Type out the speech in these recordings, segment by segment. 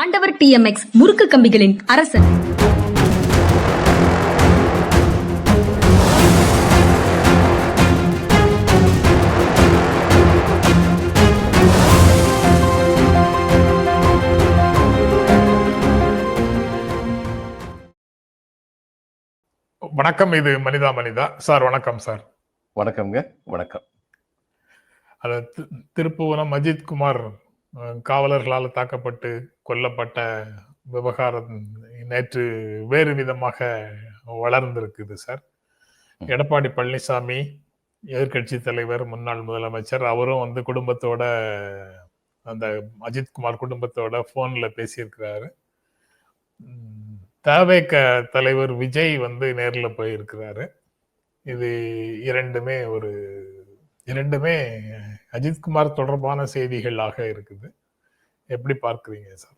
ஆண்டவர் டிஎம்எக்ஸ் முறுக்கு கம்பிகளின் அரசன். வணக்கம் இது மனிதா மனிதா. சார் வணக்கம் சார். வணக்கம்ங்க வணக்கம். அது திருப்புவனம் அஜித் குமார் காவலர்களால் தாக்கப்பட்டு கொல்லப்பட்ட விவகாரம் நேற்று வேறு விதமாக வளர்ந்திருக்குது சார். எடப்பாடி பழனிசாமி எதிர்க்கட்சி தலைவர் முன்னாள் முதலமைச்சர் அவரும் வந்து குடும்பத்தோட அந்த அஜித் குமார் குடும்பத்தோட போன்ல பேசியிருக்கிறாரு. தவேக தலைவர் விஜய் வந்து நேர்ல போயிருக்கிறாரு. இது இரண்டுமே ஒரு இரண்டுமே அஜித்குமார் தொடர்பான செய்திகளாக இருக்குது. எப்படி பார்க்குறீங்க சார்?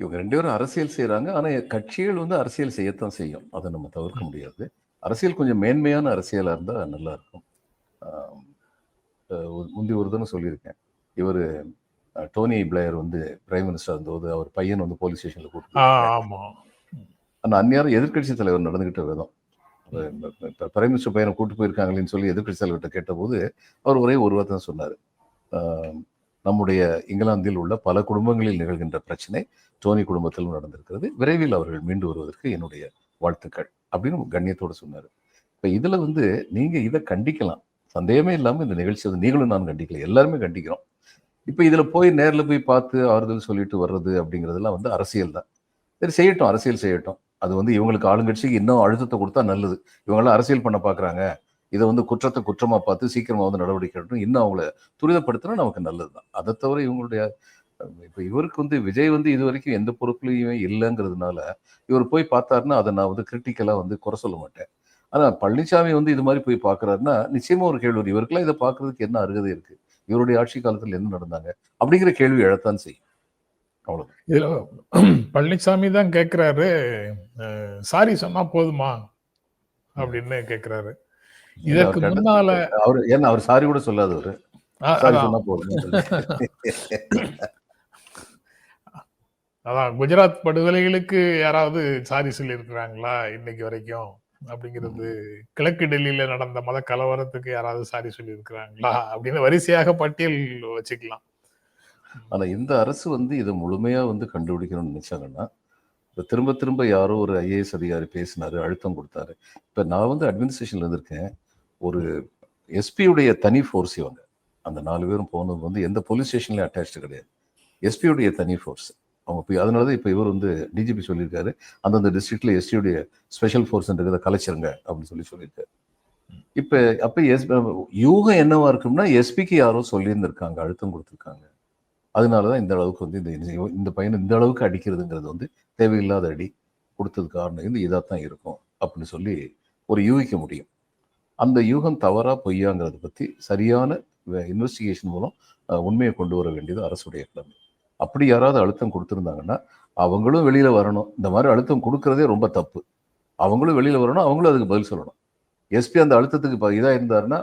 இவங்க ரெண்டு பேரும் அரசியல் செய்றாங்க. ஆனா கட்சிகள் வந்து அரசியல் செய்யத்தான் செய்யும். அதை நம்ம தவிர்க்க முடியாது. அரசியல் கொஞ்சம் மேன்மையான அரசியலா இருந்தா நல்லா இருக்கும். முந்தி ஒரு தினம் சொல்லியிருக்கேன். இவர் டோனி பிளேயர் வந்து பிரைம் மினிஸ்டர் இருந்தபோது அவர் பையன் வந்து போலீஸ் ஸ்டேஷன்ல கூப்பிட்டு அந்த அந்நியாரம் எதிர்க்கட்சி தலைவர் நடந்துகிட்ட விதம். பிரைம் மினிஸ்டர் பையனை கூட்டு போயிருக்காங்களேன்னு சொல்லி எதிர்கட்சி தலைவர்கிட்ட கேட்டபோது அவர் ஒரே ஒரு வார்த்தை தான் சொன்னார். நம்முடைய இங்கிலாந்தில் உள்ள பல குடும்பங்களில் நிகழ்கின்ற பிரச்சனை டோனி குடும்பத்திலும் நடந்திருக்கிறது. விரைவில் அவர்கள் மீண்டு வருவதற்கு என்னுடைய வாழ்த்துக்கள் அப்படின்னு கண்ணியத்தோடு சொன்னார். இப்போ இதில் வந்து நீங்கள் இதை கண்டிக்கலாம். சந்தேகமே இல்லாமல் இந்த நிகழ்ச்சி வந்து நீங்களும் நான் கண்டிக்கல. எல்லாருமே கண்டிக்கிறோம். இப்போ இதில் போய் நேரில் போய் பார்த்து ஆறுதல் சொல்லிட்டு வர்றது அப்படிங்கிறதெல்லாம் வந்து அரசியல் தான். சரி செய்யட்டும் அரசியல் செய்யட்டும். அது வந்து இவங்களுக்கு ஆளுங்கட்சிக்கு இன்னும் அழுத்தத்தை கொடுத்தா நல்லது. இவங்களாம் அரசியல் பண்ண பார்க்குறாங்க இதை வந்து குற்றத்தை குற்றமாக பார்த்து சீக்கிரமாக வந்து நடவடிக்கை எடுக்கணும். இன்னும் அவங்கள துரிதப்படுத்தினா நமக்கு நல்லது தான் அதை தவிர இவங்களுடைய இப்போ இவருக்கு வந்து விஜய் வந்து இது வரைக்கும் எந்த பொறுப்புலையுமே இல்லைங்கிறதுனால இவர் போய் பார்த்தாருன்னா அதை நான் வந்து கிரிட்டிக்கலாக வந்து குறை சொல்ல மாட்டேன். ஆனால் பழனிசாமி வந்து இது மாதிரி போய் பார்க்கறாருன்னா நிச்சயமாக ஒரு கேள்வி இவருக்கெல்லாம் இதை பார்க்கறதுக்கு என்ன அருகதை இருக்குது இவருடைய ஆட்சி காலத்தில் என்ன நடந்தாங்க? அப்படிங்கிற கேள்வி எழத்தான் செய்யும். அவ்வளவு இதுல பழனிசாமி தான் கேக்குறாரு சாரி சொன்னா போதுமா? அப்படின்னு கேக்குறாரு இதற்கு அவர் முன்னால அவர் ஏன்னா அவர் சாரி கூட சொல்லாதவர் அ- சாரி அதான். சொன்னா போதும் அதான் குஜராத் படுகொலைகளுக்கு யாராவது சாரி சொல்லியிருக்கிறாங்களா இன்னைக்கு வரைக்கும்? அப்படிங்கிறது கிழக்கு டெல்லியில நடந்த மத கலவரத்துக்கு யாராவது சாரி சொல்லியிருக்கிறாங்களா? அப்படின்னு வரிசையாக பட்டியல் வச்சுக்கலாம். ஆனா இந்த அரசு வந்து இதை முழுமையா வந்து கண்டுபிடிக்கணும்னு நினைச்சாங்கன்னா திரும்ப திரும்ப யாரோ ஒரு ஐஏஎஸ் அதிகாரி பேசினார் அழுத்தம் கொடுத்தாரு. இப்ப நான் வந்து அட்மினிஸ்ட்ரேஷனில் இருந்திருக்கேன். ஒரு எஸ்பியுடைய தனி ஃபோர்ஸ் இவங்க. அந்த நாலு பேரும் போனது வந்து எந்த போலீஸ் ஸ்டேஷன்லயும் அட்டாச்சு கிடையாது. எஸ்பியுடைய தனி ஃபோர்ஸ் அவங்க போய் அதனால தான் இப்போ இவர் வந்து டிஜிபி சொல்லியிருக்காரு. அந்தந்த டிஸ்ட்ரிக்டில் எஸ்பியுடைய ஸ்பெஷல் ஃபோர்ஸ் கலைச்சிருங்க அப்படின்னு சொல்லி சொல்லியிருக்காரு. இப்போ அப்போ எஸ் யூகம் என்னவா இருக்கும்னா எஸ்பிக்கு யாரோ சொல்லியிருந்திருக்காங்க அழுத்தம் கொடுத்துருக்காங்க. அதனால தான் இந்த அளவுக்கு வந்து இந்த இந்த பையனை இந்த அளவுக்கு அடிக்கிறதுங்கிறது வந்து தேவையில்லாத அடி கொடுத்தது காரணம் வந்து இதாக தான் இருக்கும் அப்படின்னு சொல்லி ஒரு யூகிக்க முடியும். அந்த யூகம் தவறா பொய்யாங்கிறத பற்றி சரியான இன்வெஸ்டிகேஷன் மூலம் உண்மையை கொண்டு வர வேண்டியது அரசுடைய கடமை. அப்படி யாராவது அழுத்தம் கொடுத்துருந்தாங்கன்னா அவங்களும் வெளியில் வரணும். இந்த மாதிரி அழுத்தம் கொடுக்கறதே ரொம்ப தப்பு. அவங்களும் வெளியில் வரணும் அவங்களும் அதுக்கு பதில் சொல்லணும். எஸ்பி அந்த அழுத்தத்துக்கு ப- இதாக இருந்தாருன்னா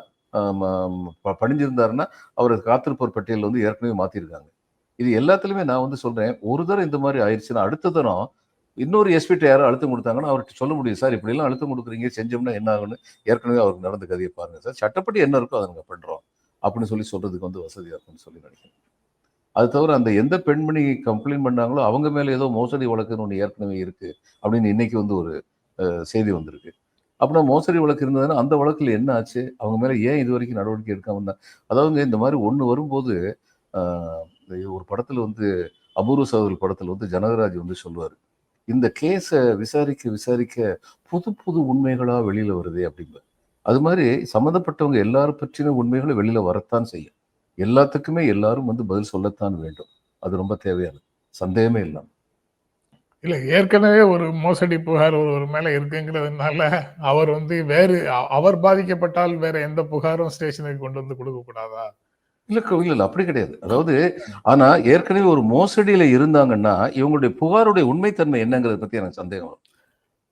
பணிஞ்சிருந்தாருன்னா அவர் காத்திருப்போர் பட்டியலில் வந்து ஏற்கனவே மாற்றிருக்காங்க இது எல்லாத்துலயுமே நான் வந்து சொல்றேன் ஒரு தரம் இந்த மாதிரி ஆயிடுச்சுன்னா அடுத்த தரம் இன்னொரு எஸ்பிட்ட யாரும் அழுத்தம் கொடுத்தாங்கன்னா அவர்கிட்ட சொல்ல முடியும் சார் இப்படி எல்லாம் அழுத்தம் கொடுக்குறீங்க செஞ்சோம்னா என்ன ஆகுன்னு ஏற்கனவே அவருக்கு நடந்த கதையை பாருங்க சார். சட்டப்படி என்ன இருக்கோ அதை நாங்கள் பண்றோம் அப்படின்னு சொல்லி சொல்றதுக்கு வந்து வசதியா இருக்கும்னு சொல்லி நினைக்கிறேன். அது தவிர அந்த எந்த பெண்மணி கம்ப்ளைண்ட் பண்ணாங்களோ அவங்க மேல ஏதோ மோசடி வழக்குன்னு ஒன்று ஏற்கனவே இருக்கு அப்படின்னு இன்னைக்கு வந்து ஒரு செய்தி வந்திருக்கு. அப்படின்னா மோசடி வழக்கு இருந்ததுன்னா அந்த வழக்குல என்ன ஆச்சு? அவங்க மேல ஏன் இது வரைக்கும் நடவடிக்கை எடுக்காம இருந்தா? அதாவது இந்த மாதிரி ஒன்று வரும்போது ஒரு படத்துல வந்து அபூர்வ சகோதரி படத்துல வந்து ஜனகராஜ் வந்து சொல்லுவாரு இந்த கேஸை விசாரிக்க விசாரிக்க புது புது உண்மைகளா வெளியில வருதே அப்படிங்க அது மாதிரி சம்மந்தப்பட்டவங்க எல்லாரும் பற்றின உண்மைகளும் வெளியில வரத்தான் செய்யும். எல்லாத்துக்குமே எல்லாரும் வந்து பதில் சொல்லத்தான் வேண்டும். அது ரொம்ப தேவையானது. சந்தேகமே இல்லாம. இல்ல ஏற்கனவே ஒரு மோசடி புகார் ஒருவர் மேல இருக்குங்கிறதுனால அவர் வந்து வேறு அவர் பாதிக்கப்பட்டால் வேற எந்த புகாரும் ஸ்டேஷனுக்கு கொண்டு வந்து கொடுக்கக்கூடாதா? இல்ல இல்ல இல்ல அப்படி கிடையாது. அதாவது ஆனா ஏற்கனவே ஒரு மோசடியில இருந்தாங்கன்னா இவங்களுடைய புகாருடைய உண்மைத்தன்மை என்னங்கிறத பத்தி எனக்கு சந்தேகம் வரும்.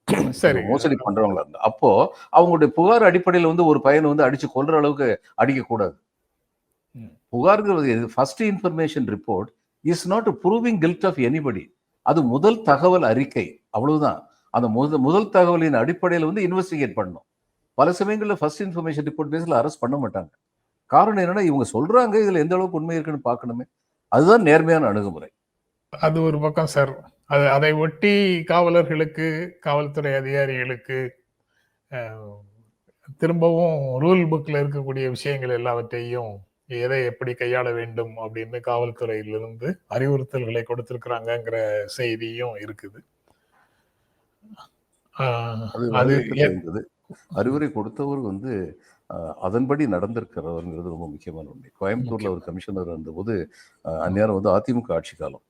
சரி மோசடி பண்றவங்களா இருந்தா. அப்போ அவங்களுடைய புகார் அடிப்படையில வந்து ஒரு பையனை வந்து அடிச்சு கொல்ற அளவுக்கு அடிக்க கூடாது. ம். புகாருங்கிறது first information report is not proving guilt of anybody அது முதல் தகவல் அறிக்கை. அவ்வளவுதான். அந்த முதல் முதல் தகவலின் அடிப்படையில் வந்து இன்வெஸ்டிகேட் பண்ணணும். பல சமயங்களில் ஃபர்ஸ்ட் இன்ஃபர்மேஷன் ரிப்போர்ட் பேஸில் அரெஸ்ட் பண்ண மாட்டாங்க. காரணம் என்னன்னா இவங்க சொல்றாங்க இதுல எந்த அளவுக்கு உண்மை இருக்குன்னு பார்க்கணுமே. அதுதான் நேர்மையான அணுகுமுறை. அது ஒரு பக்கம் சார். அது அதை ஒட்டி காவலர்களுக்கு காவல்துறை அதிகாரிகளுக்கு திரும்பவும் ரூல் புக்ல இருக்கக்கூடிய விஷயங்கள் எல்லாவற்றையும் எதை எப்படி கையாள வேண்டும் அப்படின்னு காவல்துறையிலிருந்து அறிவுறுத்தல்களை கொடுத்திருக்கிறாங்கங்கிற செய்தியும் இருக்குது. அது. அறிவுரை கொடுத்தவர் வந்து அதன்படி நடந்திருக்கிறவருங்கிறது ரொம்ப முக்கியமான உண்மை. கோயம்புத்தூர்ல ஒரு கமிஷனர் இருந்தபோது அந்நேரம் வந்து அதிமுக ஆட்சி காலம்.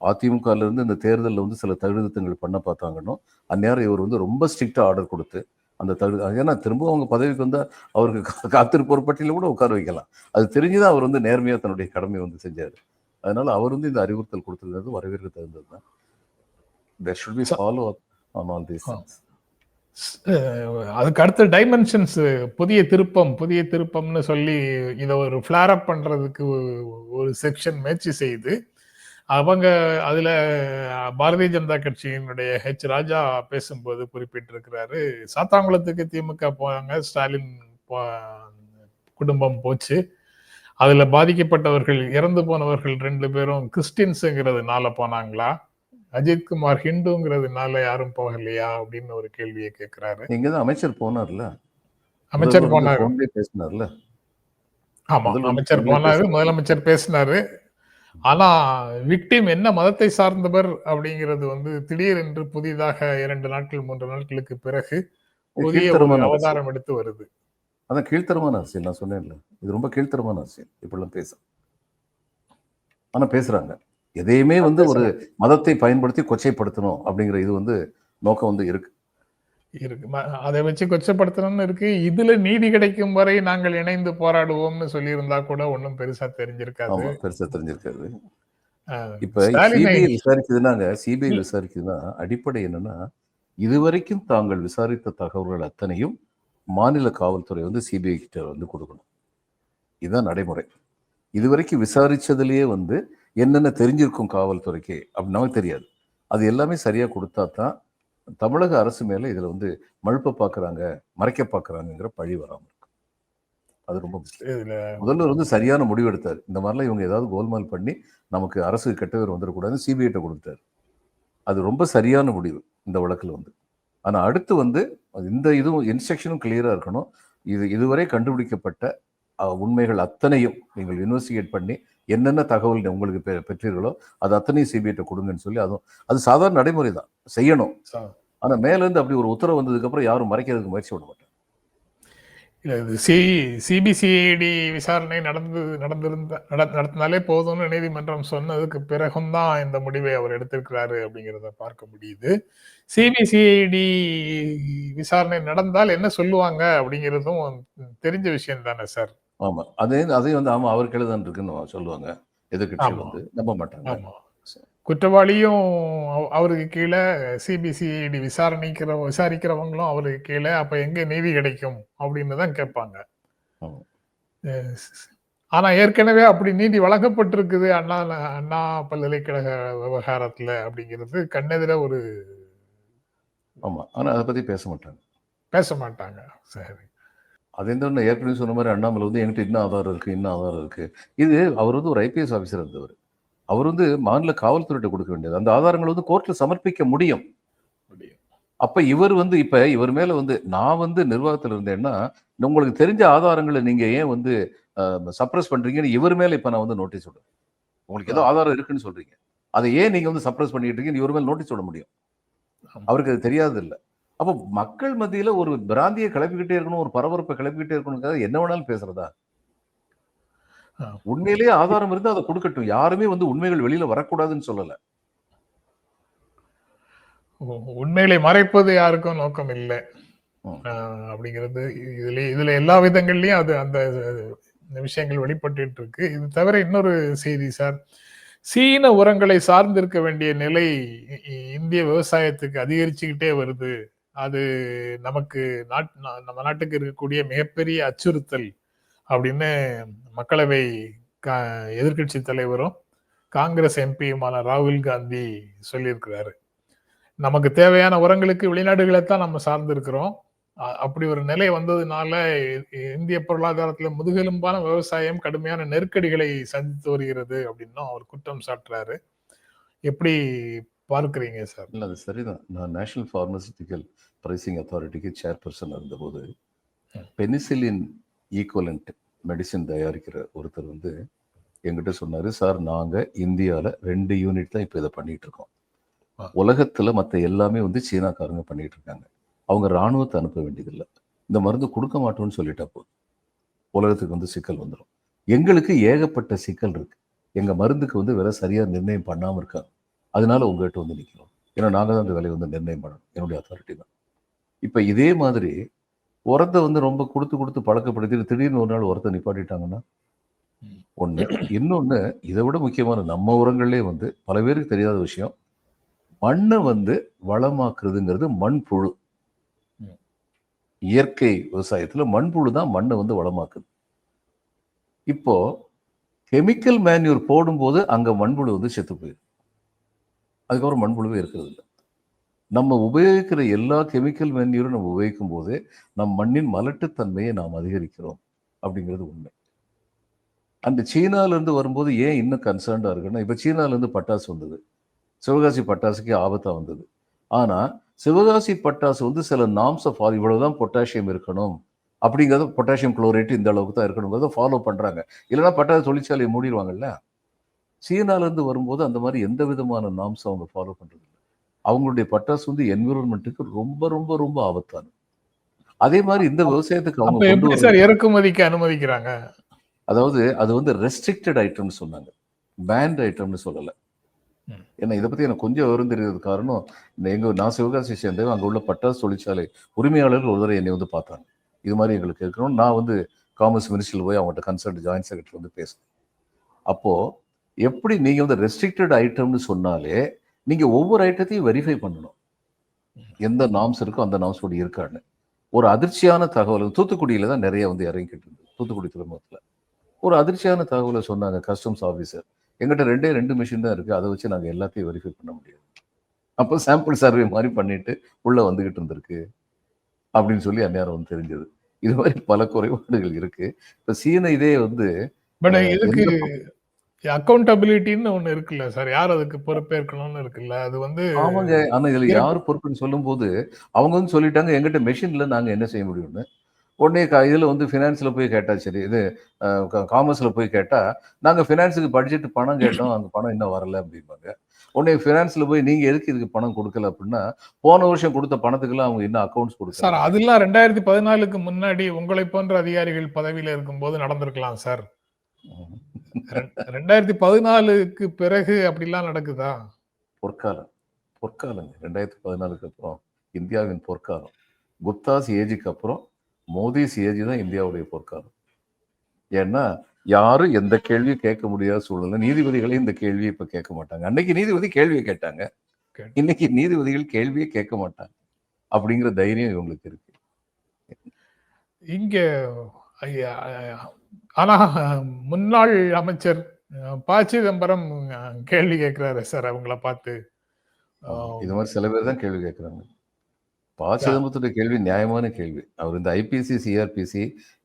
அதிமுக ல இருந்து இந்த தேர்தலில் வந்து சில தகுதித்தங்கள் பண்ண பார்த்தாங்கன்னு அந்நேரம் இவர் வந்து ரொம்ப ஸ்ட்ரிக்டா ஆர்டர் கொடுத்து அந்த தகுதி ஏன்னா திரும்ப அவங்க பதவிக்கு வந்தா அவருக்கு காத்திருப்போர் பட்டியல கூட உட்கார வைக்கலாம். அது தெரிஞ்சுதான் அவர் வந்து நேர்மையா தன்னுடைய கடமையை வந்து செஞ்சாரு. அதனால அவர் வந்து இந்த அறிவுறுத்தல் கொடுத்திருக்கிறது வரவேற்க தகுந்தது தான் there should be follow up on all these ah. அதுக்கு அடுத்த டைமென்ஷன்ஸ் புதிய திருப்பம் புதிய திருப்பம்னு சொல்லி இதை ஒரு ஃபிளாரப் பண்ணுறதுக்கு பண்றதுக்கு ஒரு செக்ஷன் முயற்சி செய்து அவங்க அதுல பாரதிய ஜனதா கட்சியினுடைய ஹெச் ராஜா பேசும்போது குறிப்பிட்டிருக்கிறாரு சாத்தாங்குளத்துக்கு திமுக போனாங்க ஸ்டாலின் குடும்பம் போச்சு. அதுல பாதிக்கப்பட்டவர்கள் இறந்து போனவர்கள் ரெண்டு பேரும் கிறிஸ்டின்ஸுங்கிறதுனால போனாங்களா? அஜித்குமார் ஹிந்துங்கிறதுனால யாரும் போகலையா அப்படின்னு ஒரு கேள்வியை கேட்கிறாரு இங்க தான் அமைச்சர் போனார்ல. அமைச்சர் போனாரு. பேசினார்ல. ஆமா அமைச்சர் போனாரு. முதலமைச்சர் பேசினாரு. ஆனா விக்டிம் என்ன மதத்தை சார்ந்தவர் அப்படிங்கிறது வந்து திடீரென்று புதிதாக இரண்டு நாட்கள் மூன்று நாட்களுக்கு பிறகு புதிய அவதாரம் எடுத்து வருது. அதான் கீழ்த்தரமான அரசியல் நான் சொன்னேன்ல. இது ரொம்ப கீழ்த்தரமான அரசியல் இப்படிலாம் பேச. ஆனா பேசுறாங்க. எதையுமே வந்து ஒரு மதத்தை பயன்படுத்தி கொச்சைப்படுத்தணும் அப்படிங்கிற இது வந்து நோக்கம் வந்து இருக்கு. இருக்கு. அதை வச்சு கொச்சப்படுத்தணும்னு இருக்கு. இதுல நீதி கிடைக்கும் வரை நாங்கள் இணைந்து போராடுவோம்னு சொல்லியிருந்தா கூட ஒண்ணும் பெருசா தெரிஞ்சிருக்காது. பெருசா தெரிஞ்சிருக்காது. இப்ப சிபிஐ விசாரிக்குதுன்னாங்க. சிபிஐ விசாரிக்குதுன்னா அடிப்படை என்னன்னா இதுவரைக்கும் தாங்கள் விசாரித்த தகவல்கள் அத்தனையும் மாநில காவல்துறை வந்து சிபிஐ கிட்ட வந்து கொடுக்கணும். இதுதான் நடைமுறை. இதுவரைக்கும் விசாரிச்சதுலயே வந்து என்னென்ன தெரிஞ்சிருக்கும் காவல்துறைக்கு அப்படின்னு நமக்கு தெரியாது. அது எல்லாமே சரியா கொடுத்தா தான் தமிழக அரசு மேல இதுல வந்து மழுப்ப பாக்குறாங்க மறைக்க பாக்குறாங்கங்கிற பழி வராம இருக்கும் அது ரொம்ப முதல்வர் வந்து சரியான முடிவு எடுத்தார். இந்த மாதிரிலாம் இவங்க ஏதாவது கோல்மால் பண்ணி நமக்கு அரசு கெட்ட பேர் வந்துடக்கூடாதுன்னு சிபிஐட்ட கொடுத்தாரு. அது ரொம்ப சரியான முடிவு இந்த வழக்கில் வந்து. ஆனா அடுத்து வந்து அது இந்த இதுவும் இன்ஸ்ட்ரக்ஷனும் கிளியரா இருக்கணும். இது இதுவரை கண்டுபிடிக்கப்பட்ட உண்மைகள் அத்தனையும் நீங்கள் இன்வெஸ்டிகேட் பண்ணி என்னென்ன தகவல் உங்களுக்கு பெ- பெற்றீர்களோ அது அத்தனையும் சிபிஐட்ட கொடுங்கன்னு சொல்லி அதுவும் அது சாதாரண நடைமுறை தான். செய்யணும். ச- ஆனா மேல இருந்து அப்படி ஒரு உத்தரவு வந்ததுக்கு அப்புறம் யாரும் மறைக்கிறதுக்கு முயற்சி இல்ல இது சி சிபிசிஐடி விசாரணை நடந்து நடந்திருந்த நட- நடத்தினாலே போதும்னு நீதிமன்றம் சொன்னதுக்கு பிறகும் தான் இந்த முடிவை அவர் எடுத்திருக்கிறாரு அப்படிங்கிறத பார்க்க முடியுது. சிபிசிஐடி விசாரணை நடந்தால் என்ன சொல்லுவாங்க அப்படிங்கிறதும் தெரிஞ்ச விஷயம் தானே சார்? ஆமா. அதே அதையும் வந்து ஆமா அவர் கையில தான் இருக்குன்னு சொல்லுவாங்க. எதிர்கட்சிகள் ஆமா. வந்து நம்ப மாட்டாங்க. குற்றவாளியும் அவ- அவருக்கு கீழே சிபிசிஐடி விசாரணைக்கிற விசாரிக்கிறவங்களும் அவருக்கு கீழே அப்ப எங்க நீதி கிடைக்கும் அப்படின்னு தான் கேட்பாங்க. ஆமா. அஹ் ஆனா ஏற்கனவே அப்படி நீதி வழங்கப்பட்டிருக்குது அண்ணா அண்ணா பல்கலைக்கழக விவகாரத்துல அப்படிங்கிறது கண்ணெதிர ஒரு ஆமா. ஆனா அதை பத்தி பேச மாட்டாங்க. பேச மாட்டாங்க. சரி. அது ஒண்ணு ஏற்கனவே சொன்ன மாதிரி அண்ணாமலை வந்து என்கிட்ட இன்னும் ஆதாரம் இருக்கு இன்னும் ஆதாரம் இருக்கு. இது அவர் வந்து ஒரு ஐபிஎஸ் ஆபீசர் இருந்தவர். அவர் வந்து மாநில காவல்துறையிட்ட கொடுக்க வேண்டியது. அந்த ஆதாரங்களை வந்து கோர்ட்ல சமர்ப்பிக்க முடியும். அப்ப இவர் வந்து இப்ப இவர் மேல வந்து நான் வந்து நிர்வாகத்துல இருந்தேன்னா உங்களுக்கு தெரிஞ்ச ஆதாரங்களை நீங்க ஏன் வந்து சப்ரஸ் பண்றீங்கன்னு இவர் மேல இப்ப நான் வந்து நோட்டீஸ் விடுறேன். உங்களுக்கு ஏதோ ஆதாரம் இருக்குன்னு சொல்றீங்க. அதை ஏன் நீங்க வந்து சப்ரஸ் பண்ணிட்டு இருக்கீங்கன்னு இவர் மேல நோட்டீஸ் விட முடியும். அவருக்கு அது தெரியாது இல்ல அப்போ மக்கள் மத்தியில ஒரு பிராந்தியை கிளப்பிக்கிட்டே இருக்கணும் ஒரு பரபரப்பை கிளப்பிக்கிட்டே இருக்கணுங்கிறத என்ன வேணாலும் பேசுறதா. உண்மையிலேயே ஆதாரம் இருந்தா அதை கொடுக்கட்டும். யாருமே வந்து உண்மைகள் வெளியில வரக்கூடாதுன்னு சொல்லல. உண்மைகளை மறைப்பது யாருக்கும் நோக்கம் இல்லை. அப்படிங்கிறது இதுல இதுல எல்லா விதங்கள்லயும் அது அந்த விஷயங்கள் வெளிப்பட்டு இருக்கு. இது தவிர இன்னொரு செய்தி சார். சீன உரங்களை சார்ந்திருக்க வேண்டிய நிலை இந்திய விவசாயத்துக்கு அதிகரிச்சுக்கிட்டே வருது. அது நமக்கு நாட் நம்ம நாட்டுக்கு இருக்கக்கூடிய மிகப்பெரிய அச்சுறுத்தல் அப்படின்னு மக்களவை எதிர்கட்சி தலைவரும் காங்கிரஸ் எம்பியுமான ராகுல் காந்தி சொல்லியிருக்கிறாரு. நமக்கு தேவையான உரங்களுக்கு வெளிநாடுகளை தான் நம்ம சார்ந்திருக்கிறோம். அப்படி ஒரு நிலை வந்ததுனால இந்திய பொருளாதாரத்துல முதுகெலும்பான விவசாயம் கடுமையான நெருக்கடிகளை சந்தித்து வருகிறது அப்படின்னும் அவர் குற்றம் சாட்டுறாரு. எப்படி பார்க்கிறீங்க சார்? இல்லை அது சரிதான். நான் நேஷனல் ஃபார்மசிட்டிக்கல் பிரைசிங் அத்தாரிட்டிக்கு சேர்பர்சன் இருந்தபோது பெனிசிலின் ஈக்குவலண்ட் மெடிசின் தயாரிக்கிற ஒருத்தர் வந்து எங்கிட்ட சொன்னாரு சார் நாங்க இந்தியால ரெண்டு யூனிட் தான் இப்போ இதை பண்ணிட்டு இருக்கோம். உலகத்துல மத்த எல்லாமே வந்து சீனாக்காரங்க பண்ணிட்டு இருக்காங்க அவங்க ராணுவத்தை அனுப்ப வேண்டியதில்லை. இந்த மருந்து கொடுக்க மாட்டோம்னு சொல்லிட்டா போதும். உலகத்துக்கு வந்து சிக்கல் வந்துடும் எங்களுக்கு ஏகப்பட்ட சிக்கல் இருக்கு. எங்க மருந்துக்கு வந்து விலை சரியா நிர்ணயம் பண்ணாம இருக்காங்க. அதனால உங்ககிட்ட வந்து நிற்கிறோம் ஏன்னா நாங்கள் தான் அந்த விலையை வந்து நிர்ணயம் பண்ணணும். என்னுடைய அத்தாரிட்டி தான். இப்போ இதே மாதிரி உரத்தை வந்து ரொம்ப கொடுத்து கொடுத்து பழக்கப்படுத்திட்டு திடீர்னு ஒரு நாள் உரத்தை நிப்பாட்டிட்டாங்கன்னா ஒன்று இன்னொன்று இன்னொன்னு இதை விட முக்கியமான நம்ம உரங்கள்லேயே வந்து பல பேருக்கு தெரியாத விஷயம். மண்ணை வந்து வளமாக்குறதுங்கிறது மண்புழு. இயற்கை விவசாயத்தில் மண்புழு தான் மண்ணை வந்து வளமாக்குது. இப்போ கெமிக்கல் மேன்யூர் போடும்போது அங்கே மண்புழு வந்து செத்து போயிடும் அதுக்கப்புறம் மண்புழுவே இருக்கிறது இல்லை நம்ம உபயோகிக்கிற எல்லா கெமிக்கல் மேன்யூரும் நம்ம உபயோகிக்கும் போது நம் மண்ணின் மலட்டுத்தன்மையை நாம் அதிகரிக்கிறோம் அப்படிங்கிறது உண்மை. அந்த சீனால இருந்து வரும்போது ஏன் இன்னும் கன்சர்ன்டாக இருக்குன்னா இப்போ சீனால இருந்து பட்டாசு வந்தது. சிவகாசி பட்டாசுக்கு ஆபத்தா வந்தது. ஆனா சிவகாசி பட்டாசு வந்து சில நாம்ஸை ஃபாலோ இவ்வளவுதான் பொட்டாசியம் இருக்கணும் அப்படிங்கிறத பொட்டாசியம் குளோரேட் இந்த அளவுக்கு தான் இருக்கணுங்கிறத ஃபாலோ பண்றாங்க. இல்லைன்னா பட்டாசு தொழிற்சாலையை மூடிடுவாங்கல்ல சீனால இருந்து வரும்போது அந்த மாதிரி எந்த விதமான நாம்ஸ் அவங்க ஃபாலோ பண்றது இல்லை அவங்களுடைய பட்டாசு வந்து என்விரான்மெண்ட்டுக்கு ரொம்ப ரொம்ப ரொம்ப ஆபத்தானது. அதே மாதிரி இந்த விவசாயத்துக்கு அவங்க எப்படி சார் இறக்குமதிக்கு அனுமதிக்கிறாங்க? அதாவது அது வந்து ரெஸ்ட்ரிக்டட் ஐட்டம்னு சொன்னாங்க. பேண்ட் ஐட்டம்னு சொல்லல. ஏன்னா இதை பத்தி எனக்கு கொஞ்சம் விவரம் தெரியாது காரணம் இந்த எங்க நான் சிவகாசி சேர்ந்தேன் அங்க உள்ள பட்டாசு தொழிற்சாலை உரிமையாளர்கள் ஒரு தடவை என்னை வந்து பார்த்தாங்க. இது மாதிரி எங்களுக்கு இருக்கணும் நான் வந்து காமர்ஸ் மினிஸ்ட்ரியில் போய் அவங்கள்ட்ட கன்சல்ட் ஜாயின்ட் செக்ரட்டரி வந்து பேசுனேன். அப்போ எப்படி நீங்க வந்து ரெஸ்ட்ரிக்டட் ஐட்டம்னு சொன்னாலே நீங்க ஒவ்வொரு ஐட்டத்தையும் வெரிஃபை பண்ணணும். எந்த நாம்ஸ் இருக்கோ அந்த நாம்ஸ் படி இருக்கான்னு. ஒரு அதிர்ச்சியான தகவல் தூத்துக்குடியில தான் நிறைய வந்து இறங்கிட்டு இருந்தது தூத்துக்குடி துறைமுகத்துல. ஒரு அதிர்ச்சியான தகவலை சொன்னாங்க கஸ்டம்ஸ் ஆஃபீஸர் எங்கிட்ட ரெண்டே ரெண்டு மிஷின் தான் இருக்கு அதை வச்சு நாங்க எல்லாத்தையும் வெரிஃபை பண்ண முடியாது. அப்போ சாம்பிள் சர்வே மாதிரி பண்ணிட்டு உள்ள வந்துகிட்டு இருந்திருக்கு அப்படின்னு சொல்லி அந்நேரம் வந்து தெரிஞ்சது. இது மாதிரி பல குறைபாடுகள் இருக்கு. இப்ப சீன இதே வந்து பட் இதுக்கு அக்கௌண்டபிலிட்டின்னு ஒண்ணு இருக்குல்ல சார். யார் அதுக்கு பொறுப்பேற்கணும்னு இருக்குல்ல? அது வந்து ஆமாங்க. ஆனா இதுல இருக்கு. யார் பொறுப்புன்னு சொல்லும்போது அவங்க வந்து சொல்லிட்டாங்க எங்கிட்ட மெஷின்ல நாங்க என்ன செய்ய முடியும்னு. உடனே இதுல வந்து ஃபினான்ஸ்ல போய் கேட்டா சரி இது காமர்ஸ்ல போய் கேட்டா நாங்க ஃபினான்ஸுக்கு பட்ஜெட் பணம் கேட்டோம் அந்த பணம் இன்னும் வரல அப்படிம்பாங்க. உடனே ஃபினான்ஸ்ல போய் நீங்க எதுக்கு இதுக்கு பணம் கொடுக்கல அப்படின்னா போன வருஷம் கொடுத்த பணத்துக்கெல்லாம் அவங்க இன்னும் அக்கௌண்ட்ஸ் சார் கொடுக்கல அதெல்லாம் ரெண்டாயிரத்தி பதினாலுக்கு முன்னாடி உங்களை போன்ற அதிகாரிகள் பதவியில இருக்கும்போது நடந்திருக்கலாம் சார். ரெண்டாயிரத்தி பதினாலுக்கு பிறகு அப்படிலாம் நடக்குதா? பொற்காலம். பொற்காலங்க. ரெண்டாயிரத்தி பதினாலுக்கு அப்புறம் இந்தியாவின் பொற்காலம். குப்தாஸ் ஏஜுக்கு அப்புறம் மோதிஸ் ஏஜ் தான் இந்தியாவுடைய பொற்காலம். ஏன்னா யாரும் எந்த கேள்வியும் கேட்க முடியாத சூழ்நிலை. நீதிபதிகளே இந்த கேள்வியை இப்ப கேட்க மாட்டாங்க. அன்னைக்கு நீதிபதி கேள்வியை கேட்டாங்க. இன்னைக்கு நீதிபதிகள் கேள்வியே கேட்க மாட்டாங்க. அப்படிங்கிற தைரியம் இவங்களுக்கு இருக்கு. இங்க ஆனா முன்னாள் அமைச்சர் ப. சிதம்பரம் கேள்வி கேட்கிறாரு சார் அவங்கள பார்த்து. இது மாதிரி சில பேர் தான் கேள்வி கேட்கறாங்க. பா. சிதம்பரத்துடைய கேள்வி நியாயமான கேள்வி. அவர் இந்த IPC CrPC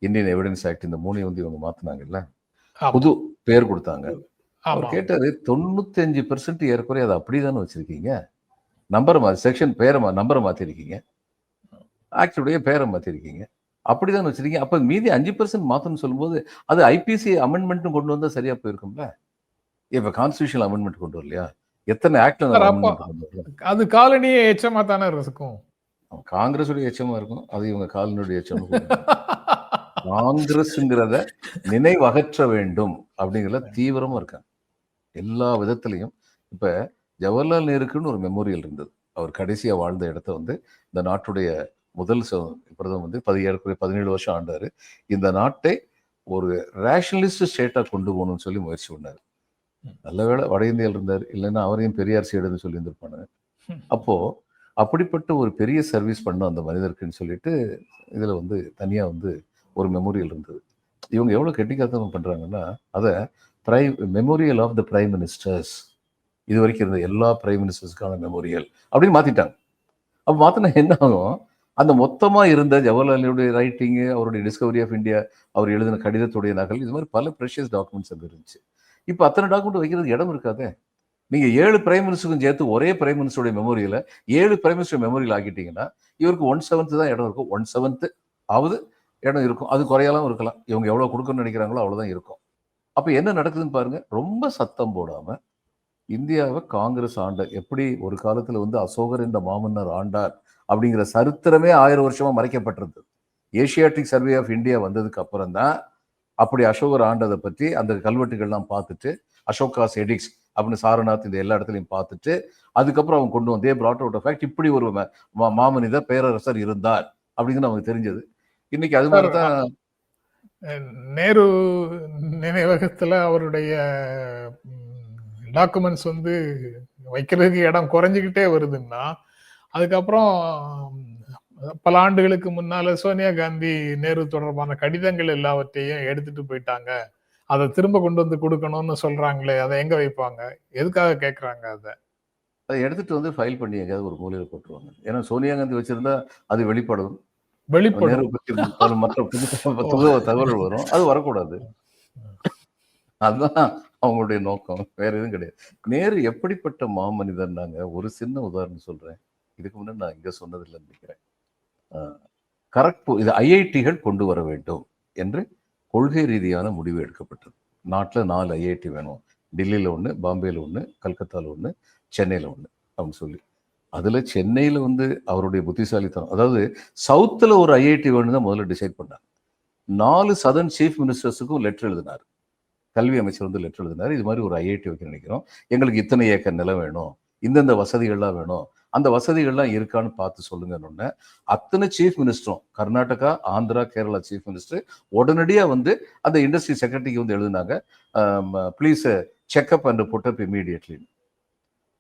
Indian evidence act இந்த மூணையும் வந்து இவங்க மாத்தினாங்கல்ல? புது பேர் கொடுத்தாங்க. அவர். கேட்டாரு தொண்ணூத்தஞ்சு பெர்சென்ட் ஏறக்குறைய அதை அப்படிதானே வச்சிருக்கீங்க? நம்பரை மா செக்ஷன் பேரை நம்பரை மாத்திருக்கீங்க. ஆக்டுடைய பேரை மாத்திருக்கீங்க. அப்படிதான் வச்சிருக்கீங்க அப்ப மீதி அஞ்சு பெர்சென்ட் மாத்தணும்னு சொல்லும்போது அது ஐபிசி அமெண்ட்மெண்ட்டும் கொண்டு வந்தா சரியா போயிருக்கும்ல? இப்ப கான்ஸ்டியூஷன் அமெண்ட்மெண்ட் கொண்டு வரலையா? எத்தனை ஆக்ட்ல அது காலனியே எச்சமா தானே இருக்கும். காங்கிரஸுடைய எச்சமா இருக்கும். அது இவங்க காலினுடைய எச்சம் காங்கிரஸ்ங்கிறத நினைவகற்ற வேண்டும் அப்படிங்கிறத தீவிரமா இருக்காங்க எல்லா விதத்திலையும் இப்ப ஜவஹர்லால் நேருக்குன்னு ஒரு மெமோரியல் இருந்தது. அவர் கடைசியா வாழ்ந்த இடத்த வந்து இந்த நாட்டுடைய முதல் பிரதமர் வந்து பதினேழு பதினேழு வருஷம் ஆண்டாரு. இந்த நாட்டை ஒரு ரேஷனலிஸ்ட் ஸ்டேட்டாக கொண்டு போகணும்னு சொல்லி முயற்சி பண்ணார். நல்ல வேளை வட இந்தியாவில் இருந்தார். இல்லைன்னா அவரையும் பெரியார் சைடுன்னு சொல்லி இருந்திருப்பாங்க அப்போ அப்படிப்பட்ட ஒரு பெரிய சர்வீஸ் பண்ண அந்த மனிதருக்குன்னு சொல்லிட்டு இதுல வந்து தனியா வந்து ஒரு மெமோரியல் இருந்தது. இவங்க எவ்வளவு கெட்டிக்காத்தனம் பண்றாங்கன்னா அதை prime memorial of the prime ministers இது வரைக்கும் இருந்த எல்லா பிரைம் மினிஸ்டர்ஸ்க்கான மெமோரியல் அப்படின்னு மாத்திட்டாங்க. அப்போ மாற்றினா என்ன ஆகும்? அந்த மொத்தமாக இருந்த ஜவஹர்லாலுடைய ரைட்டிங்கு அவருடைய டிஸ்கவரி ஆஃப் இந்தியா அவர் எழுதின கடிதத்துடைய நகல் இது மாதிரி பல ப்ரெஷியஸ் டாக்குமெண்ட்ஸ் அங்கே இருந்துச்சு. இப்போ அத்தனை டாக்குமெண்ட் வைக்கிறதுக்கு இடம் இருக்காதே? நீங்கள் ஏழு பிரைம் மினிஸ்டருக்கும் சேர்த்து ஒரே பிரைம் மினிஸ்டருடைய மெமோரியில் ஏழு பிரைம் மினிஸ்டர் மெமோரியல் ஆக்கிட்டீங்கன்னா இவருக்கு ஒன் செவன்த்து தான் இடம் இருக்கும். ஒன் செவன்த்து ஆவது இடம் இருக்கும். அது குறையாலாம் இருக்கலாம். இவங்க எவ்வளோ கொடுக்கணும்னு நினைக்கிறாங்களோ அவ்வளோதான் இருக்கும். அப்போ என்ன நடக்குதுன்னு பாருங்க. ரொம்ப சத்தம் போடாமல் இந்தியாவை காங்கிரஸ் ஆண்ட எப்படி ஒரு காலத்தில் வந்து அசோகர் இந்த மாமன்னர் ஆண்டார் அப்படிங்கிற சரித்திரமே ஆயிரம் வருஷமா மறைக்கப்பட்டிருந்தது. ஏசியாட்டிக் சர்வே ஆஃப் இந்தியா வந்ததுக்கு அப்புறம் தான் அப்படி அசோகர் ஆண்டதை பற்றி அந்த கல்வெட்டுகள்லாம் பார்த்துட்டு அசோகாஸ் எடிக்ஸ் அப்படின்னு சாரநாத் இந்த எல்லா இடத்துலையும் பார்த்துட்டு அதுக்கப்புறம் அவங்க கொண்டு வந்தே out of fact இப்படி ஒரு ம- மா- மாமனிதர் பேரரசர் இருந்தார். அப்படிங்கிறது நமக்கு தெரிஞ்சது. இன்னைக்கு அது மாதிரி தான் நேரு நினைவகத்துல அவருடைய டாக்குமெண்ட்ஸ் வந்து வைக்கிறதுக்கு இடம் குறைஞ்சிக்கிட்டே வருதுன்னா அதுக்கப்புறம் பல ஆண்டுகளுக்கு முன்னால சோனியா காந்தி நேரு தொடர்பான கடிதங்கள் எல்லாவற்றையும் எடுத்துட்டு போயிட்டாங்க. அதை திரும்ப கொண்டு வந்து கொடுக்கணும்னு சொல்றாங்களே அதை எங்க வைப்பாங்க? எதுக்காக கேக்குறாங்க அதை? அதை எடுத்துட்டு வந்து ஃபைல் பண்ணி எங்கேயாவது ஒரு மூலையில போட்டுருவாங்க. ஏன்னா சோனியா காந்தி வச்சிருந்தா அது வெளிப்படும். வெளிப்படும். மற்ற தகவல்கள் வரும். அது வரக்கூடாது. அதுதான் அவங்களுடைய நோக்கம். வேற எதுவும் கிடையாது. நேரு எப்படிப்பட்ட மாமனிதர்னாங்க? ஒரு சின்ன உதாரணம் சொல்றேன். இதுக்கு முன்னாடி நான் இங்கே சொன்னதில்லைன்னு நினைக்கிறேன். கரெக்ட் இது ஐஐடிகள் கொண்டு வர வேண்டும் என்று கொள்கை ரீதியான முடிவு எடுக்கப்பட்டது. நாட்டில் நாலு ஐஐடி வேணும். டெல்லியில் ஒன்று பாம்பேயில் ஒன்று கல்கத்தாவில் ஒன்று சென்னையில் ஒன்று அப்படின்னு சொல்லி. அதில் சென்னையில் வந்து அவருடைய புத்திசாலித்தனம் அதாவது சவுத்தில் ஒரு ஐஐடி வேணும் தான் முதல்ல டிசைட் பண்ணார் நாலு சதன் சீஃப் மினிஸ்டர்ஸுக்கும் லெட்டர் எழுதினார். கல்வி அமைச்சர் வந்து லெட்டர் எழுதினார். இது மாதிரி ஒரு ஐஐடி வைக்க நினைக்கிறோம். எங்களுக்கு இத்தனை ஏக்கர் நிலம் வேணும். இந்தந்த வசதிகள்லாம் வேணும். அந்த வசதிகள்லாம் இருக்கான்னு பார்த்து சொல்லுங்கன்னு அத்தனை சீஃப் மினிஸ்டரும் கர்நாடகா ஆந்திரா கேரளா சீஃப் மினிஸ்டர் உடனடியாக வந்து அந்த இண்டஸ்ட்ரி செக்ரட்டரிக்கு வந்து எழுதினாங்க. Please check up and put up immediately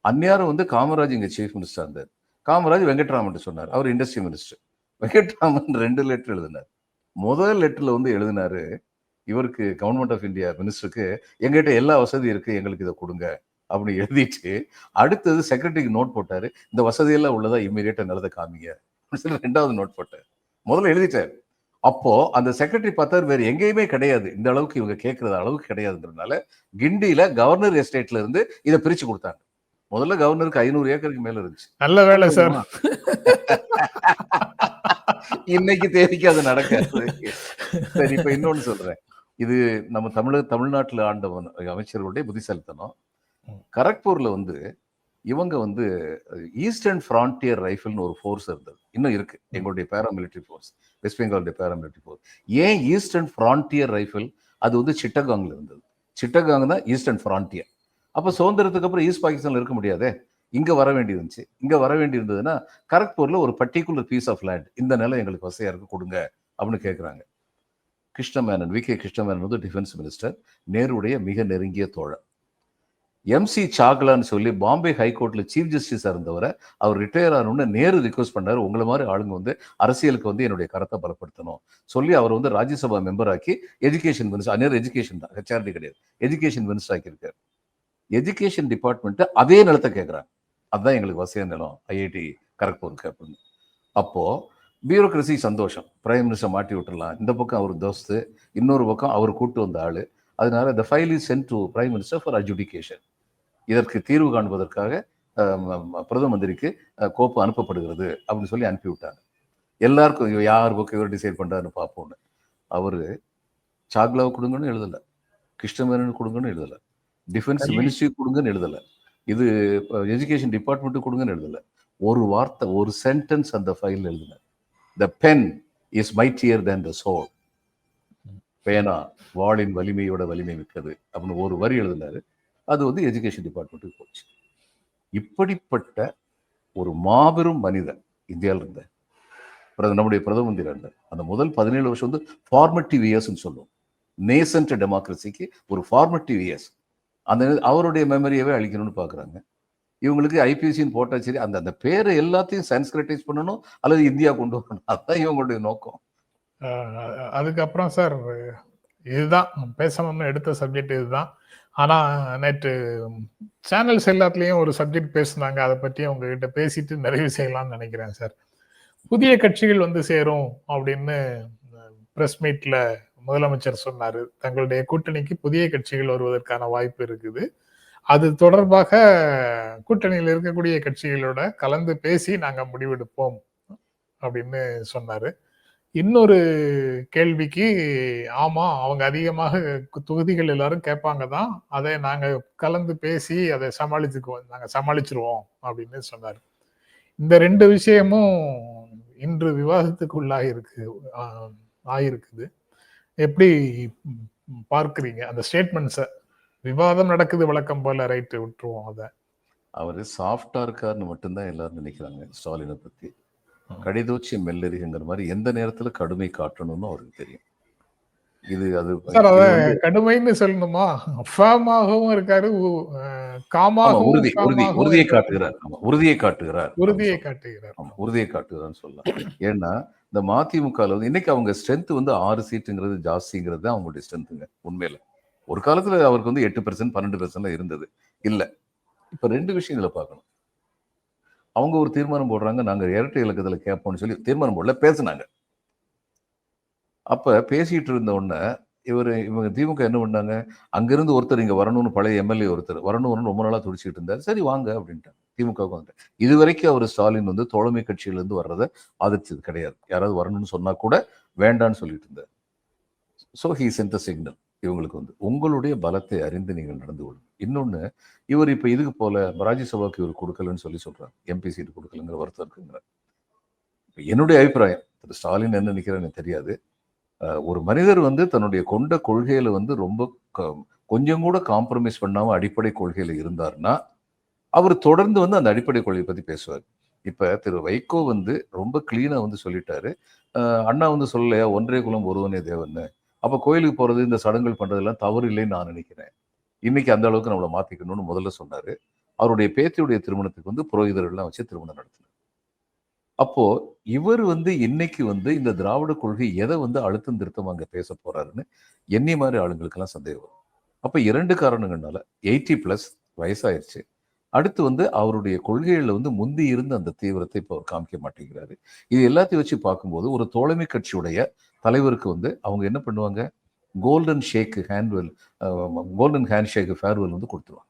அந்நியாரம் வந்து காமராஜ் இங்கே சீஃப் மினிஸ்டர் இருந்தார். காமராஜ் வெங்கட்ராமன் சொன்னார். அவர் இண்டஸ்ட்ரி மினிஸ்டர் வெங்கட்ராமன் ரெண்டு லெட்டர் எழுதினார். முதல் லெட்டரில் வந்து எழுதினாரு இவருக்கு கவர்மெண்ட் ஆஃப் இந்தியா மினிஸ்டருக்கு எங்ககிட்ட எல்லா வசதியும் இருக்குது எங்களுக்கு இதை கொடுங்க. அப்படி எழுதிட்டு அடுத்தது செக்ரட்டரிக்கு நோட் போட்டாரு. இந்த வசதியெல்லாம் உள்ளதா இம்மீடியட்டா நிலத்தை காமிங்க. அப்படின்னு சொல்லி ரெண்டாவது நோட் போட்டார். முதல்ல எழுதிட்டார். அப்போ அந்த செக்ரட்டரி பார்த்தார் வேற எங்கேயுமே கிடையாது. இந்த அளவுக்கு இவங்க கேட்கறது அளவுக்கு கிடையாதுன்றதுனால கிண்டியில கவர்னர் எஸ்டேட்ல இருந்து இதை பிரிச்சு கொடுத்தாங்க. முதல்ல கவர்னருக்கு ஐநூறு ஏக்கருக்கு மேல இருந்துச்சு. நல்ல வேலை சார் இன்னைக்கு தேதிக்கு அது நடக்காது. சரி இப்ப இன்னொன்னு சொல்றேன். இது நம்ம தமிழக தமிழ்நாட்டுல ஆண்டவன் அமைச்சர்களுடைய புத்திசாலித்தனம். கரக்பூர்ல வந்து இவங்க வந்து ஈஸ்டர்ன் ஃப்ரான்டியர் ரைஃபிள்னு ஒரு ஃபோர்ஸ் இருந்தது. இன்னும் இருக்கு. எங்களுடைய பேராமிலிட்டரி ஃபோர்ஸ் வெஸ்ட் பெங்காலுடைய பேராமிலிட்டரி ஃபோர்ஸ் ஏன் ஈஸ்டர்ன் ஃப்ரான்டியர் ரைஃபிள் அது வந்து சிட்டகாங்ல இருந்தது. சிட்டகாங் தான் ஈஸ்டர்ன் ஃப்ரான்டியர் அப்ப சுதந்திரத்துக்கு அப்புறம் ஈஸ்ட் பாகிஸ்தான்ல இருக்க முடியாதே? இங்க வர வேண்டி இருந்துச்சு இங்க வர வேண்டி இருந்ததுன்னா கரக்பூர்ல ஒரு பர்டிகுலர் பீஸ் ஆஃப் லேண்ட் இந்த நிலம் எங்களுக்கு வசதியா இருக்கு கொடுங்க அப்படின்னு கேட்குறாங்க கிருஷ்ணமேனன் வி கே கிருஷ்ணமேனன் வந்து டிஃபென்ஸ் மினிஸ்டர் நேருடைய மிக நெருங்கிய தோழர். எம்சி சாக்லான்னு சொல்லி பாம்பே ஹைகோர்ட்ல சீஃப் ஜஸ்டிஸா இருந்தவரை அவர் ரிட்டையர் ஆகணும்னு நேரு ரிக்வஸ்ட் பண்ணாரு உங்களை மாதிரி ஆளுங்க வந்து அரசியலுக்கு வந்து என்னுடைய கருத்தை பலப்படுத்தணும். சொல்லி அவர் வந்து ராஜ்யசபா மெம்பர் ஆக்கி எஜுகேஷன் மினிஸ்டர் நேரு எஜுகேஷன் தான் ஹெச்ஆர்டி கிடையாது. எஜுகேஷன் மினிஸ்டர் ஆக்கியிருக்காரு. எஜுகேஷன் டிபார்ட்மெண்ட்டு அதே நிலத்தை கேட்குறாங்க அதுதான் எங்களுக்கு வசதியான நிலம் ஐஐடி கரக்பூருக்கு அப்படின்னு. அப்போது பியூரோக்ரஸி சந்தோஷம். பிரைம் மினிஸ்டர் மாட்டி விட்டுடலாம். இந்த பக்கம் அவர் தோஸ்து இன்னொரு பக்கம் அவர் கூட்டு வந்த ஆள். அதனால the file is sent to prime minister for adjudication இதற்கு தீர்வு காண்பதற்காக பிரதம மந்திரிக்கு கோப்பு அனுப்பப்படுகிறது அப்படின்னு சொல்லி அனுப்பி விட்டாங்க. எல்லாருக்கும் யார் பக்கம் இவர் டிசைட் பண்றாருன்னு பார்ப்போம்னு. அவரு சாக்லாவை கொடுங்கன்னு எழுதல. கிருஷ்ணமேனன் கொடுங்கன்னு எழுதல. டிஃபென்ஸ். மினிஸ்ட்ரி கொடுங்கன்னு எழுதல. இது எஜுகேஷன் டிபார்ட்மெண்ட் கொடுங்கன்னு எழுதல. ஒரு வார்த்தை ஒரு சென்டென்ஸ் அந்த ஃபைல் எழுதின. The pen is mightier than the sword பேனா வாளின் வலிமையோட வலிமை மிக்கது அப்படின்னு ஒரு வரி எழுதினாரு. அது வந்து எஜுகேஷன் டிபார்ட்மெண்ட்டுக்கு போச்சு. இப்படிப்பட்ட ஒரு மாபெரும் மனிதன் இந்தியாவில் இருந்த நம்முடைய பிரதம மந்திரி இருந்தார். அந்த முதல் பதினேழு வருஷம் வந்து ஃபார்மட்டிவ் இயர்ஸ்ன்னு சொல்லுவோம். நேசன்ட் டெமோக்ரஸிக்கு ஒரு ஃபார்மட்டிவ் இயர்ஸ் அந்த அவருடைய மெமரியவே அழிக்கணும்னு பார்க்குறாங்க இவங்களுக்கு ஐபிசின்னு போட்டா சரி அந்த அந்த பேரை எல்லாத்தையும் சான்ஸ்கிரிட்டைஸ் பண்ணணும் அல்லது இந்தியா கொண்டு வரணும் அதுதான் இவங்களுடைய நோக்கம். அதுக்கப்புறம் சார் இதுதான். பேசணும்னு எடுத்த சப்ஜெக்ட் இதுதான். ஆனால் நேற்று சேனல்ஸ் எல்லாத்துலேயும் ஒரு சப்ஜெக்ட் பேசுனாங்க. அதை பற்றி உங்ககிட்ட பேசிட்டு நிறைவு செய்யலாம்னு நினைக்கிறேன் சார். புதிய கட்சிகள் வந்து சேரும் அப்படின்னு ப்ரெஸ் மீட்டில் முதலமைச்சர் சொன்னார். தங்களுடைய கூட்டணிக்கு புதிய கட்சிகள் வருவதற்கான வாய்ப்பு இருக்குது. அது தொடர்பாக கூட்டணியில் இருக்கக்கூடிய கட்சிகளோட கலந்து பேசி நாங்கள் முடிவெடுப்போம் அப்படின்னு சொன்னார். இன்னொரு கேள்விக்கு ஆமா அவங்க அதிகமாக தொகுதிகள் எல்லாரும் கேட்பாங்க தான் அதை நாங்க கலந்து பேசி அதை சமாளிச்சுக்குவோம் நாங்க சமாளிச்சிருவோம் அப்படின்னு சொன்னார். இந்த ரெண்டு விஷயமும் இன்று விவாதத்துக்கு உள்ளாயிருக்கு ஆயிருக்குது. எப்படி பார்க்குறீங்க? அந்த ஸ்டேட்மெண்ட்ஸ விவாதம் நடக்குது வழக்கம் போல ரைட்டு விட்டுருவோம் அதை. அவர் சாஃப்டா இருக்காருன்னு மட்டும்தான் எல்லாரும் நினைக்கிறாங்க ஸ்டாலினை பத்தி. கடிதோச்சி மெல்லறிகிற மாதிரி எந்த நேரத்துல கடுமை காட்டணும்னு அவருக்கு தெரியும். இது அது கடுமைன்னு சொல்லணுமா? ஃபேமாகவும் இருக்காரு காமாகவும் உறுதி உறுதி உறுதியை காட்டுகிறார். ஆமா உறுதியை காட்டுகிறார். உறுதியை காட்டுகிறார். உறுதியை காட்டுகிறான்னு சொல்லலாம். ஏன்னா இந்த மதிமுகவில் வந்து இன்னைக்கு அவங்க ஸ்ட்ரென்த் வந்து ஆறு சீட்டுங்கிறது ஜாஸ்திங்கிறது தான் அவங்களுடைய ஸ்ட்ரென்த்துங்க உண்மையில. ஒரு காலத்துல அவருக்கு வந்து எட்டு பெர்சன்ட் பன்னெண்டு பெர்சன்ட் இருந்தது. இல்ல. இப்ப ரெண்டு விஷயங்களை பார்க்கணும். அவங்க ஒரு தீர்மானம் போடுறாங்க நாங்கள் இரட்டை இலக்கத்தில் கேட்போம்னு சொல்லி தீர்மானம் போடல பேசுனாங்க. அப்போ பேசிகிட்டு இருந்த உடனே இவர் இவங்க திமுக என்ன பண்ணாங்க? அங்கேருந்து ஒருத்தர் இங்கே வரணும்னு பழைய எம்எல்ஏ ஒருத்தர் வரணும்னு ரொம்ப நாளாக துடிச்சிட்டு இருந்தார். சரி வாங்க அப்படின்ட்டாங்க. திமுகவுக்கு வந்துட்டு. இது வரைக்கும் அவர் ஸ்டாலின் வந்து தோழமை கட்சியிலேருந்து வர்றதை ஆதரிச்சது கிடையாது. யாராவது வரணும்னு சொன்னால் கூட வேண்டான்னு சொல்லிட்டு இருந்தார். ஸோ ஹீ சென்ட் சிக்னல் இவங்களுக்கு வந்து. உங்களுடைய பலத்தை அறிந்து நீங்கள் நடந்து கொள்ளும். இன்னொன்று இவர் இப்போ இதுக்கு போல ராஜ்யசபாவுக்கு இவர் கொடுக்கலன்னு சொல்லி சொல்கிறார் எம்பி சீட்டு கொடுக்கலங்கிற வருத்தம் இருக்குங்கிற இப்போ என்னுடைய அபிப்பிராயம் திரு ஸ்டாலின் என்ன நினைக்கிறேன்னு தெரியாது. ஒரு மனிதர் வந்து தன்னுடைய கொண்ட கொள்கையில் வந்து ரொம்ப க- கொஞ்சம் கூட காம்ப்ரமைஸ் பண்ணாமல் அடிப்படை கொள்கையில் இருந்தாருன்னா அவர் தொடர்ந்து வந்து அந்த அடிப்படை கொள்கையை பற்றி பேசுவார். இப்போ திரு வைகோ வந்து ரொம்ப கிளீனாக வந்து சொல்லிட்டாரு. அண்ணா வந்து சொல்லலையா? ஒன்றே குலம் ஒருவனே தேவன்னு. அப்போ கோயிலுக்கு போகிறது இந்த சடங்குகள் பண்ணுறதெல்லாம் தவறு இல்லைன்னு நான் நினைக்கிறேன். இன்னைக்கு அந்த அளவுக்கு நம்மளை மாத்திக்கணும்னு முதல்ல சொன்னார். அவருடைய பேத்தியுடைய திருமணத்துக்கு வந்து புரோகிதர்கள்லாம் வச்சு திருமணம் நடத்தினார். அப்போ இவர் வந்து இன்னைக்கு வந்து இந்த திராவிட கொள்கை எதை வந்து அழுத்தம் திருத்தம் அங்கே பேச போறாருன்னு என்னை மாதிரி ஆளுங்களுக்கெல்லாம் சந்தேகம் வரும். அப்போ இரண்டு காரணங்கள்னால எயிட்டி பிளஸ் வயசாயிருச்சு. அடுத்து வந்து அவருடைய கொள்கைகளில் வந்து முந்தி இருந்த அந்த தீவிரத்தை இப்போ அவர் காமிக்க மாட்டேங்கிறாரு. இது எல்லாத்தையும் வச்சு பார்க்கும்போது ஒரு தோழமை கட்சியுடைய தலைவருக்கு வந்து அவங்க என்ன பண்ணுவாங்க? கோல்டன் ஷேக்கு ஹேண்ட்வெல் கோல்டன் ஹேண்ட் ஷேக்கு ஃபேர்வெல் வந்து கொடுத்துருவாங்க.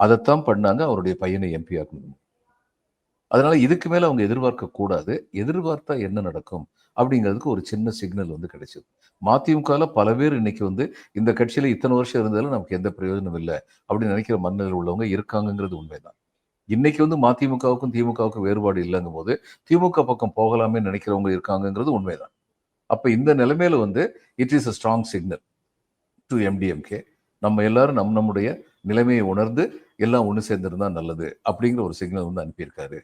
அதைத்தான் பண்ணாங்க அவருடைய பையனை எம்பி ஆக்கணும் அதனால இதுக்கு மேலே அவங்க எதிர்பார்க்க கூடாது. எதிர்பார்த்தா என்ன நடக்கும் அப்படிங்கிறதுக்கு ஒரு சின்ன சிக்னல் வந்து கிடைச்சது. மதிமுகவில் பல பேர் இன்னைக்கு வந்து இந்த கட்சியில் இத்தனை வருஷம் இருந்தாலும் நமக்கு எந்த பிரயோஜனம் இல்லை அப்படின்னு நினைக்கிற மன்னர்கள் உள்ளவங்க இருக்காங்கங்கிறது உண்மைதான். இன்னைக்கு வந்து மதிமுகவுக்கும் திமுகவுக்கும் வேறுபாடு இல்லைங்கும் போது திமுக பக்கம் போகலாமே நினைக்கிறவங்க இருக்காங்கங்கிறது உண்மைதான். அப்போ இந்த நிலைமையில வந்து it is a strong signal to MDMK நம்ம எல்லாரும் நம் நம்முடைய நிலைமையை உணர்ந்து எல்லாம் ஒன்று சேர்ந்துருந்தா நல்லது அப்படிங்கிற ஒரு சிக்னல் வந்து அனுப்பியிருக்காரு.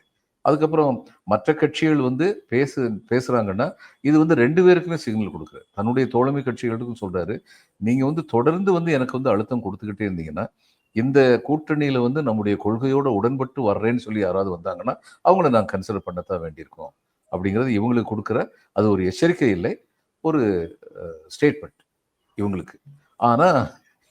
அதுக்கப்புறம் மற்ற கட்சிகள் வந்து பேசு பேசுகிறாங்கன்னா இது வந்து ரெண்டு பேருக்குமே சிக்னல் கொடுக்குறாரு தன்னுடைய தோழமை கட்சிகளுக்கும் சொல்கிறாரு நீங்கள் வந்து தொடர்ந்து வந்து எனக்கு வந்து அழுத்தம் கொடுத்துக்கிட்டே இருந்தீங்கன்னா இந்த கூட்டணியில் வந்து நம்முடைய கொள்கையோட உடன்பட்டு வர்றேன்னு சொல்லி யாராவது வந்தாங்கன்னா அவங்கள நான் கன்சிடர் பண்ணத்தான் வேண்டியிருக்கோம். அப்படிங்கிறது இவங்களுக்கு கொடுக்குற அது ஒரு எச்சரிக்கை இல்லை ஒரு ஸ்டேட்மெண்ட் இவங்களுக்கு. ஆனால்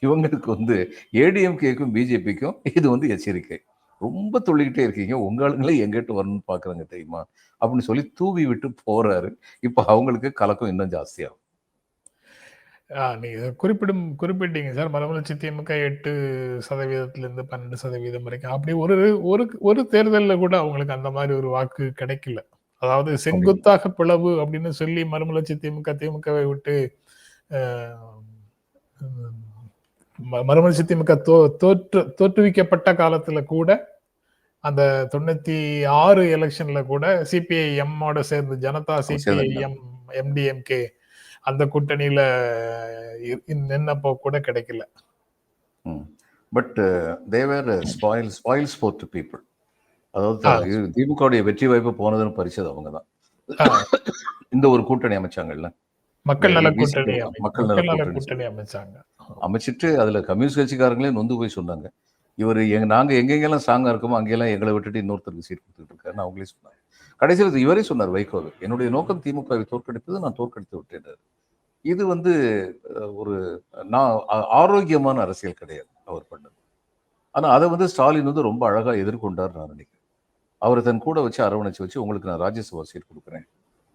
இவங்களுக்கு வந்து ஏடிஎம்கேக்கும் பிஜேபிக்கும் இது வந்து எச்சரிக்கை. ரொம்ப துள்ளிக்கிட்டே இருக்கீங்க. உங்க ஆளுங்களே எங்கிட்ட வரணும்னு பார்க்குறாங்க தெரியுமா? அப்படின்னு சொல்லி தூவி விட்டு போகிறாரு இப்போ அவங்களுக்கு கலக்கம் இன்னும் ஜாஸ்தியாகும் நீங்கள் குறிப்பிடும் குறிப்பிட்டீங்க சார். மறுமலர்ச்சி திமுக எட்டு சதவீதத்திலேருந்து பன்னெண்டு சதவீதம் வரைக்கும். அப்படி ஒரு ஒரு ஒரு தேர்தலில் கூட அவங்களுக்கு அந்த மாதிரி ஒரு வாக்கு கிடைக்கல. அதாவது செங்குத்தாக பிளவு அப்படின்னு சொல்லி மறுமலர்ச்சி திமுக திமுகவை விட்டு மறுமலர்ச்சி திமுக தோ தோற்று தோற்றுவிக்கப்பட்ட காலத்துல கூட அந்த தொண்ணூத்தி ஆறு எலெக்ஷன்ல கூட சிபிஐ எம்மோட சேர்ந்து ஜனதா சிபிஐ எம் எம்டிஎம்கே அந்த கூட்டணியில நின்னப்போ கூட கிடைக்கல. But they are spoil spoil sport people அதாவது திமுகவுடைய வெற்றி வாய்ப்பு போனதுன்னு பறிச்சது அவங்க தான் இந்த ஒரு கூட்டணி அமைச்சாங்கல்ல மக்கள் நல கூட்டணி மக்கள் நல கூட்டணி அமைச்சாங்க அமைச்சிட்டு அதுல கம்யூனிஸ்ட் கட்சிக்காரங்களே நொந்து போய் சொன்னாங்க இவர் எங்க நாங்க எங்கெங்கெல்லாம் ஸ்ட்ராங்கா இருக்கோமோ அங்கெல்லாம் எங்களை விட்டுட்டு இன்னொருத்தருக்கு சீட் கொடுத்துட்டு இருக்காருன்னு அவங்களே சொன்னாங்க கடைசியில் இவரே சொன்னார் வைகோவை என்னுடைய நோக்கம் திமுகவை தோற்கடிப்பது நான் தோற்கடித்து விட்டேன் இது வந்து ஒரு நான் ஆரோக்கியமான அரசியல் கிடையாது அவர் பண்ணது ஆனா அதை வந்து ஸ்டாலின் வந்து ரொம்ப அழகா எதிர்கொண்டார் நான் நினைக்கிறேன் அவரை தன் கூட வச்சு அரவணைச்சு வச்சு உங்களுக்கு நான் ராஜ்யசபா சீட் கொடுக்குறேன்.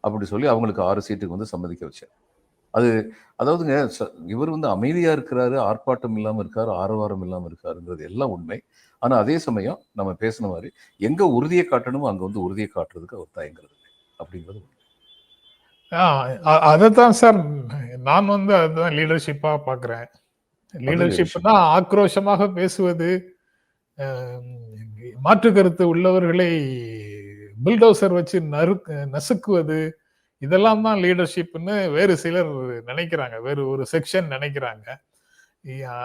அப்படி சொல்லி அவங்களுக்கு ஆறு சீட்டுக்கு வந்து சம்மதிக்க வச்சார் அது அதாவதுங்க இவர் வந்து அமைதியா இருக்கிறாரு ஆர்ப்பாட்டம் இல்லாம இருக்காரு ஆரவாரம் இல்லாம இருக்காருங்கிறது எல்லாம் உண்மை. ஆனா அதே சமயம் நம்ம பேசின மாதிரி எங்க உறுதியை காட்டணுமோ அங்க வந்து உறுதியை காட்டுறதுக்கு அவர் தயங்குறது. அப்படிங்கிறது உண்மை. அதைத்தான் சார் நான் வந்து அதுதான் லீடர்ஷிப்பா பாக்குறேன். லீடர்ஷிப்னா ஆக்ரோஷமாக பேசுவது மாற்று கருத்து உள்ளவர்களை பில்டோசர் வச்சு நறு நசுக்குவது இதெல்லாம் தான் லீடர்ஷிப்னு வேறு சிலர் நினைக்கிறாங்க. வேறு ஒரு செக்ஷன் நினைக்கிறாங்க.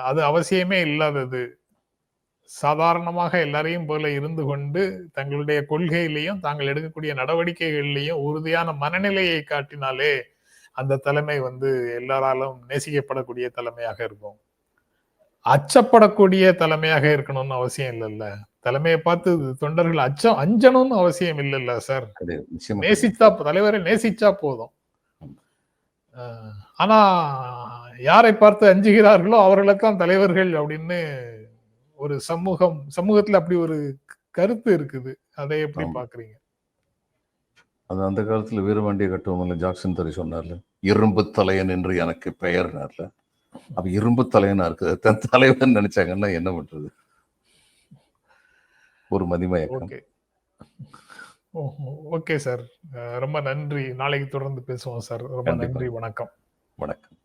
அது அவசியமே இல்லாதது. சாதாரணமாக எல்லாரையும் போல இருந்து கொண்டு தங்களுடைய கொள்கையிலையும் தாங்கள் எடுக்கக்கூடிய நடவடிக்கைகளிலையும் உறுதியான மனநிலையை காட்டினாலே அந்த தலைமை வந்து எல்லாராலும் நேசிக்கப்படக்கூடிய தலைமையாக இருக்கும். அச்சப்படக்கூடிய தலைமையாக இருக்கணும்னு அவசியம் இல்லைல்ல. தலைமையை பார்த்து தொண்டர்கள் அச்சம் அஞ்சணும்னு அவசியம் இல்லைல்ல சார். நேசித்தா தலைவரை நேசிச்சா போதும். ஆனா யாரை பார்த்து அஞ்சுகிறார்களோ அவர்களைத்தான் தலைவர்கள் அப்படின்னு ஒரு சமூகம் சமூகத்துல அப்படி ஒரு கருத்து இருக்குது. அதை எப்படி. பாக்குறீங்க அது அந்த காலத்துல வீரபாண்டிய கட்டுவமல்ல ஜாக்சன் தரி சொன்னார்ல. இரும்பு தலையன் என்று எனக்கு பெயர்னார்ல அப்ப இரும்பு தலையனா இருக்குது? தன் தலைவன் நினைச்சாங்கன்னா என்ன பண்றது? ஒரு மதிமயக்கம். ஓகே. Okay sir. ரொம்ப நன்றி. நாளைக்கு தொடர்ந்து பேசுவோம் சார். ரொம்ப. நன்றி. வணக்கம். வணக்கம்.